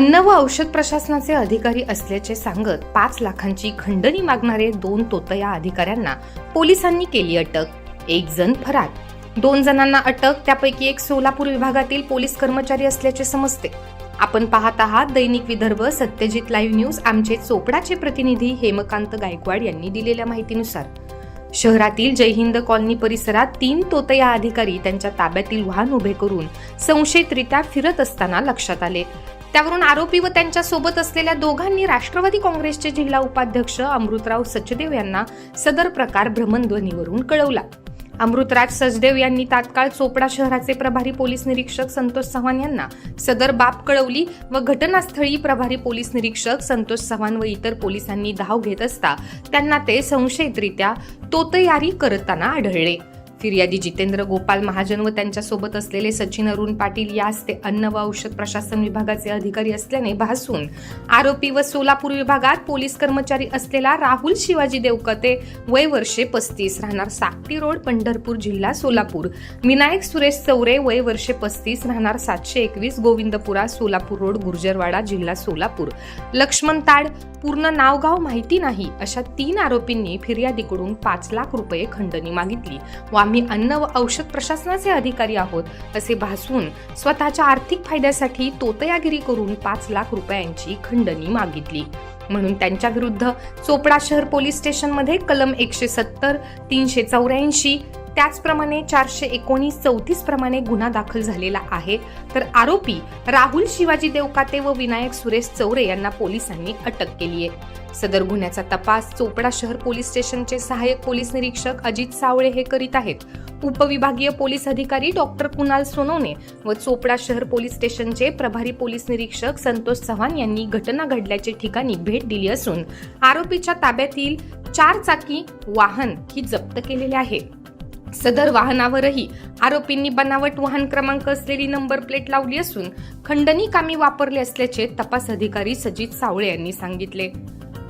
अन्न व औषध प्रशासनाचे अधिकारी असल्याचे सांगत पाच लाखांची खंडणी मागणारे दोन तोतया अधिकाऱ्यांना पोलिसांनी केली अटक. एक जण फरार. दोन जणांना अटक त्यापैकी एक सोलापूर विभागातील पोलीस कर्मचारी असल्याचे समजते. आपण पाहत आहात दैनिक विदर्भ सत्यजित लाईव्ह न्यूज आमचे चोपडाचे प्रतिनिधी हेमकांत गायकवाड यांनी दिलेल्या माहितीनुसार. शहरातील जयहिंद कॉलनी परिसरात तीन तोतया अधिकारी त्यांच्या ताब्यातील वाहन उभे करून संशयितरित्या फिरत असताना लक्षात आले. त्यावरून आरोपी व त्यांच्यासोबत असलेल्या दोघांनी राष्ट्रवादी काँग्रेसचे जिल्हा उपाध्यक्ष अमृतराव सचदेव यांना सदर प्रकार भ्रमणध्वनीवरून कळवला. अमृतराज सचदेव यांनी तात्काळ चोपडा शहराचे प्रभारी पोलीस निरीक्षक संतोष चव्हाण यांना सदर बाब कळवली व घटनास्थळी प्रभारी पोलीस निरीक्षक संतोष चव्हाण व इतर पोलिसांनी धाव घेत असता त्यांना ते संशयितरित्या तोतयारी करताना आढळले. फिर्यादी जितेंद्र गोपाल महाजन व त्यांच्यासोबत असलेले सचिन अरुण पाटील यास ते अन्न व औषध प्रशासन विभागाचे अधिकारी असल्याने भासून आरोपी व सोलापूर विभागात पोलीस कर्मचारी असलेला राहुल शिवाजी देवकते वय वर्षे पस्तीस राहणार साकटी रोड पंढरपूर जिल्हा सोलापूर. विनायक सुरेश चौरे वय वर्षे पस्तीस राहणार सातशे एकवीस गोविंदपुरा सोलापूर रोड गुर्जरवाडा जिल्हा सोलापूर. लक्ष्मण ताड पूर्ण नावगाव माहिती नाही अशा तीन आरोपींनी फिर्यादीकडून पाच लाख रुपये खंडणी मागितली. व आम्ही अन्न व औषध प्रशासनाचे अधिकारी आहोत असे भासवून स्वतःच्या आर्थिक फायद्यासाठी तोतयागिरी करून पाच लाख रुपयांची खंडणी मागितली. म्हणून त्यांच्या विरुद्ध चोपडा शहर पोलीस स्टेशनमध्ये कलम एकशे सत्तर तीनशे चौऱ्याऐंशी त्याचप्रमाणे चारशे एकोणीस चौतीस प्रमाणे गुन्हा दाखल झालेला आहे. तर आरोपी राहुल शिवाजी देवकाते व विनायक सुरेश चौरे यांना पोलिसांनी अटक केली आहे सदर गुन्ह्याचा तपास चोपडा शहर पोलीस स्टेशनचे सहाय्यक पोलीस निरीक्षक अजित सावळे हे करीत आहेत. उपविभागीय पोलीस अधिकारी डॉक्टर कुणाल सोनवणे व चोपडा शहर पोलीस स्टेशनचे प्रभारी पोलीस निरीक्षक संतोष चव्हाण यांनी घटना घडल्याचे ठिकाणी भेट दिली असून आरोपीच्या ताब्यातील चार चाकी वाहन ही जप्त केलेले आहे सदर वाहनावरही आरोपींनी बनावट वाहन क्रमांक असलेली नंबर प्लेट लावली असून खंडणी कामी वापरले असल्याचे तपास अधिकारी सजित सावळे यांनी सांगितले.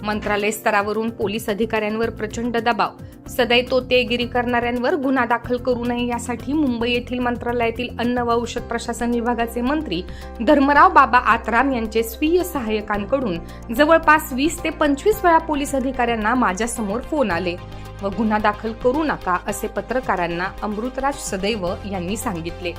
मंत्रालय स्तरावरून पोलीस अधिकाऱ्यांवर प्रचंड दबाव सदै तोतेगिरी करणाऱ्यांवर गुन्हा दाखल करू नये यासाठी मुंबई येथील मंत्रालयातील अन्न व औषध प्रशासन विभागाचे मंत्री धर्मराव बाबा आतराम यांचे स्वीय सहाय्यकांकडून जवळपास वीस ते पंचवीस वेळा पोलीस अधिकाऱ्यांना माझ्यासमोर फोन आले. व गुन्हा दाखल करू नका असे पत्रकारांना अमृतराज सदैव यांनी सांगितले.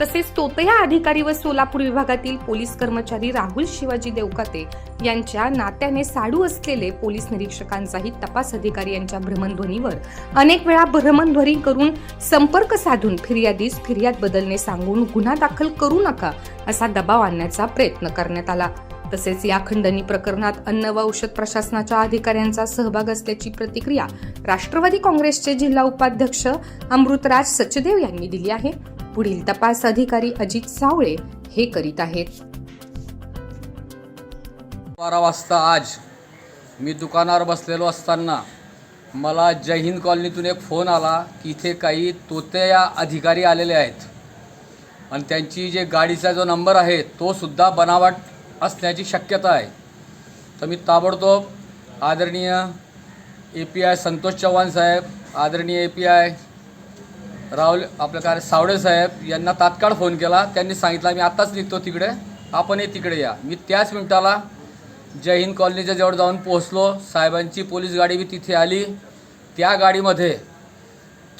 तसेच तोतया अधिकारी व सोलापूर विभागातील पोलीस कर्मचारी राहुल शिवाजी देवकाते यांच्या नात्याने साडू असलेले पोलीस निरीक्षकांचाही तपास अधिकारी यांच्या भ्रमणध्वनीवर अनेक वेळा भ्रमणध्वनी करून संपर्क साधून फिर्यादीस फिर्याद बदलणे सांगून गुन्हा दाखल करू नका असा दबाव आणण्याचा प्रयत्न करण्यात आला. तसेच या खंडणी प्रकरणात अन्न व औषध प्रशासनाच्या अधिकाऱ्यांचा सहभाग असल्याची प्रतिक्रिया राष्ट्रवादी काँग्रेसचे जिल्हा उपाध्यक्ष अमृतराज सचदेव यांनी दिली आहे. पुढील तपास अधिकारी अजित सावळे हे करीत आहेत. बारा वाजता आज मी दुकानावर बसलेलो असताना मला जय हिंद कॉलनीतून एक फोन आला की इथे काही तोत्या अधिकारी आलेले आहेत. आणि त्यांची जे गाडीचा जो नंबर आहे तो सुद्धा बनावट असण्याची शक्यता आहे. तर मी ताबडतोब आदरणीय A P I Santosh Chavan साहेब आदरणीय ए पी आय राहुल आपलं काय सावडे साहेब यांना तात्काळ फोन केला. त्यांनी सांगितलं मी आत्ताच निघतो तिकडे. आपणही तिकडे या. मी त्याच मिनिटाला जय हिंद कॉलनीच्या जवळ जाऊन पोहोचलो. साहेबांची पोलीस गाडी बी तिथे आली. त्या गाडीमध्ये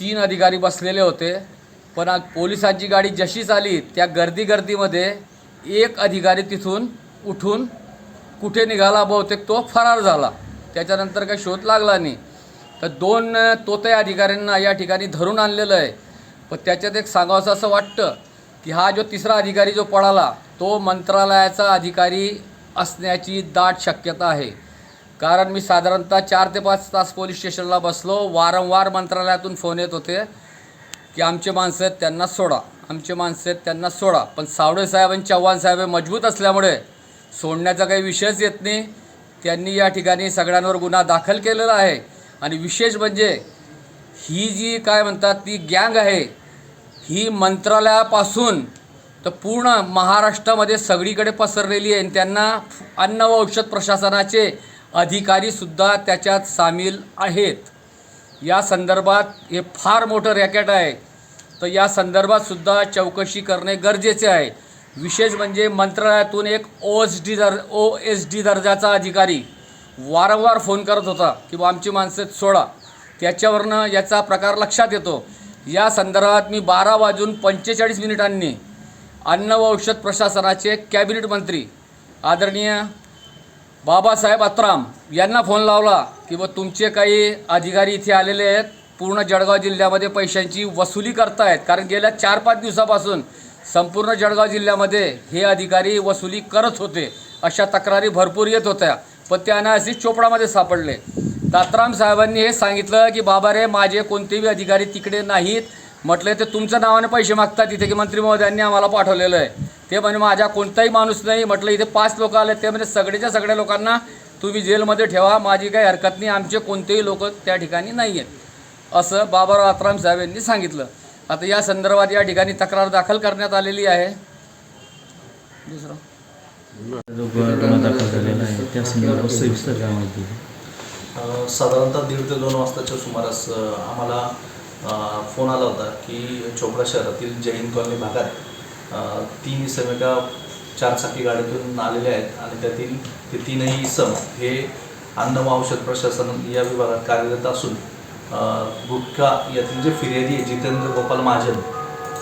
तीन अधिकारी बसलेले होते. पण आज पोलिसांची गाडी जशीच आली त्या गर्दी गर्दीमध्ये एक अधिकारी तिथून उठून कुठे निघाला बहुतेक तो फरार झाला. त्याच्यानंतर काही शोध लागला नाही. तर दोन तोते अधिकाऱ्यांना या ठिकाणी धरून आणलेलं आहे. पण त्याच्यात एक सांगावंसं असं वाटतं की हा जो तिसरा अधिकारी जो पळाला तो मंत्रालयाचा अधिकारी असण्याची दाट शक्यता आहे. कारण मी साधारणतः चार ते पाच तास पोलीस स्टेशनला बसलो वारंवार मंत्रालयातून फोन येत होते की आमचे माणसं आहेत त्यांना सोडा आमचे माणसं आहेत त्यांना सोडा. पण सावडे साहेब आणि चव्हाण साहेब हे मजबूत असल्यामुळे सोडण्याचा काही विषयच येत नाही. त्यांनी या ठिकाणी सगळ्यांवर गुन्हा दाखल केलेला आहे. आणि विशेष म्हणजे ही जी काय म्हणतात ती गँग आहे ही मंत्रालयापासून तर पूर्ण महाराष्ट्रामध्ये सगळीकडे पसरलेली आहे. आणि त्यांना अन्न व औषध प्रशासनाचे अधिकारीसुद्धा त्याच्यात सामील आहेत. या संदर्भात हे फार मोठं रॅकेट आहे. तर या संदर्भातसुद्धा चौकशी करणे गरजेचे आहे. विशेष म्हणजे मंत्रालयातून एक ओ एस डी दर ओ एस डी दर्जाचा अधिकारी वारंवार फोन करत होता की बा आमची माणसं सोडा. त्याच्यावरनं याचा प्रकार लक्षात येतो. या संदर्भात मी बारा वाजून पंचेचाळीस मिनिटांनी अन्न व औषध प्रशासनाचे कॅबिनेट मंत्री आदरणीय बाबासाहेब अत्राम यांना फोन लावला की बा तुमचे काही अधिकारी इथे आलेले आहेत. पूर्ण जळगाव जिल्ह्यामध्ये पैशांची वसुली करतायत. कारण गेल्या चार पाच दिवसापासून संपूर्ण जळगाव जिल्ह्यामध्ये हे अधिकारी वसुली करत होते. अशा तक्रारी भरपूर येत होत्या पण ते अनायासी चोपडामध्ये सापडले. दात्राम साहेबांनी हे सांगितलं की बाबा रे माझे कोणतेही अधिकारी तिकडे नाहीत. म्हटलं ते तुमच्या नावाने पैसे मागतात तिथे की मंत्री महोदयांनी आम्हाला पाठवलेलं आहे. ते म्हणे माझ्या कोणताही माणूस नाही. म्हटलं इथे पाच लोक आले. ते म्हणजे सगळेच्या सगळ्या लोकांना तुम्ही जेलमध्ये ठेवा माझी काही हरकत नाही आमचे कोणतेही लोक त्या ठिकाणी नाही आहेत असं बाबाराव आत्राम साहेब यांनी सांगितलं. आता या संदर्भात या ठिकाणी तक्रार दाखल करण्यात आलेली आहे. दुसरं. जो गुन्हा दाखल झालेला आहे त्या संदर्भात सविस्तर काय माहिती अ, साधारणतः दीड ते दोन वाजताच्या सुमारास आम्हाला फोन आला होता की चोपडा शहरातील हिंद कॉलनी भागात तीन इसम एका चारचाकी गाडीतून आलेले आहेत आणि त्यातील ते तीनही इसम हे अन्न व औषध प्रशासन या विभागात कार्यरत असून गुटखा यातील जे फिर्यादी आहे जितेंद्र गोपाल महाजन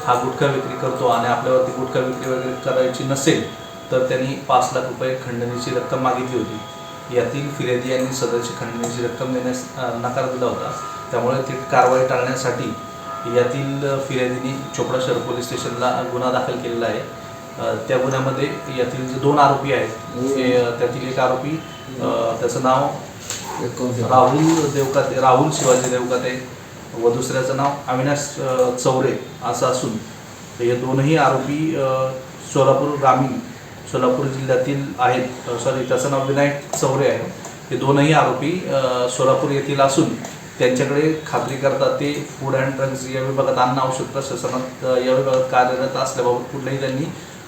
हा गुटखा विक्री करतो आणि आपल्यावरती गुटखा विक्री वगैरे करायची नसेल तर त्यांनी पाच लाख रुपये खंडणीची रक्कम मागितली होती. यातील फिर्यादी यांनी सदरची खंडणीची रक्कम देण्यास नकार दिला होता. त्यामुळे ती कारवाई टाळण्यासाठी यातील फिर्यादींनी चोपडा शहर पोलीस स्टेशनला गुन्हा दाखल केलेला आहे. त्या गुन्ह्यामध्ये यातील जे दोन आरोपी आहेत त्यातील एक आरोपी त्याचं नाव राहुल देवकाते राहुल शिवाजी देवकाते व दुसऱ्याचं नाव अविनाश चौरे असं असून हे दोनही आरोपी सोलापूर ग्रामीण सोलापूर जिल्ह्यातील आहेत. सॉरी त्याचं नाव विनायक चौरे आहे. हे दोनही आरोपी सोलापूर येथील असून त्यांच्याकडे खात्री करता ते फूड अँड ड्रग्ज या विभागात अन्न औषध प्रशासनात या विभागात कार्यरत असल्याबाबत कुठलंही त्यांनी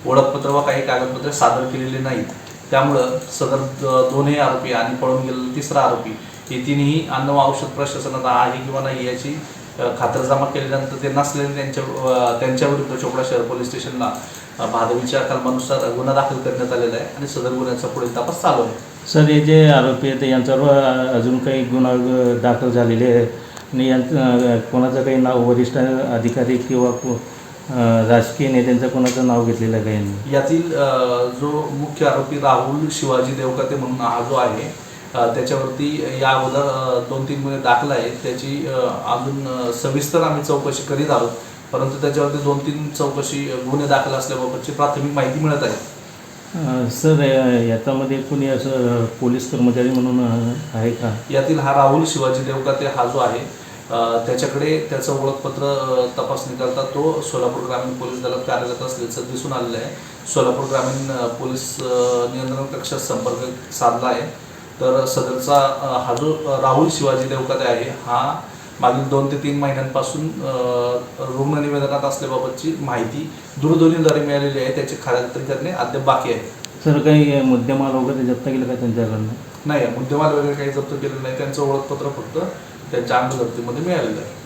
ओळखपत्र व काही कागदपत्रे सादर केलेली नाहीत. त्यामुळं सदर दोनही आरोपी आणि पळून गेलेला तिसरा आरोपी हे तिन्ही अन्न व औषध प्रशासनात आहे किंवा नाही याची खातरजमा केल्यानंतर ते नसल्याने त्यांच्या त्यांच्याविरुद्ध चोपडा शहर पोलीस स्टेशनला भादवीच्या कलमानुसार गुन्हा दाखल करण्यात आलेला आहे आणि सदर गुन्ह्याचा पुढील तपास चालू आहे. सर हे जे आरोपी आहेत यांच्यावर अजून काही गुन्हा दाखल झालेले आहेत? आणि यांचं कोणाचं काही नाव वरिष्ठ अधिकारी किंवा को- राजकीय नेत्यांचं कोणाचं नाव घेतलेलं आहे का यांनी? यातील जो मुख्य आरोपी राहुल शिवाजी देवकाते म्हणून हा जो आहे त्याच्यावरती या अगोदर दोन तीन गुन्हे दाखल आहेत. त्याची अजून सविस्तर आम्ही चौकशी करीत आहोत. परंतु त्याच्यावरती दोन तीन चौकशी गुन्हे दाखल असल्याबाबतची प्राथमिक माहिती मिळत आहे. सर याच्यामध्ये कोणी असं पोलीस कर्मचारी म्हणून आहे का? यातील हा राहुल शिवाजी देवकाते हा जो आहे त्याच्याकडे त्याचं ओळखपत्र तपासणी करता तो सोलापूर ग्रामीण पोलीस दलात कार्यरत असल्याचं दिसून आलेलं आहे. सोलापूर ग्रामीण पोलीस नियंत्रण कक्षात संपर्क साधला आहे. तर सदरचा हा जो राहुल शिवाजी देवकाते आहे हा मागील दोन ते तीन महिन्यांपासून रुग्ण निवेदनात असल्याबाबतची माहिती दूरध्वनीद्वारे मिळालेली आहे. त्याची खात्री करणे अद्याप बाकी आहे. सर काही मुद्देमाल वगैरे जप्त केलं का त्यांच्याकडनं? नाही मुद्देमाल वगैरे काही जप्त केलेलं नाही. त्यांचं ओळखपत्र फक्त त्यांच्या अंगजप्तीमध्ये मिळालेलं आहे.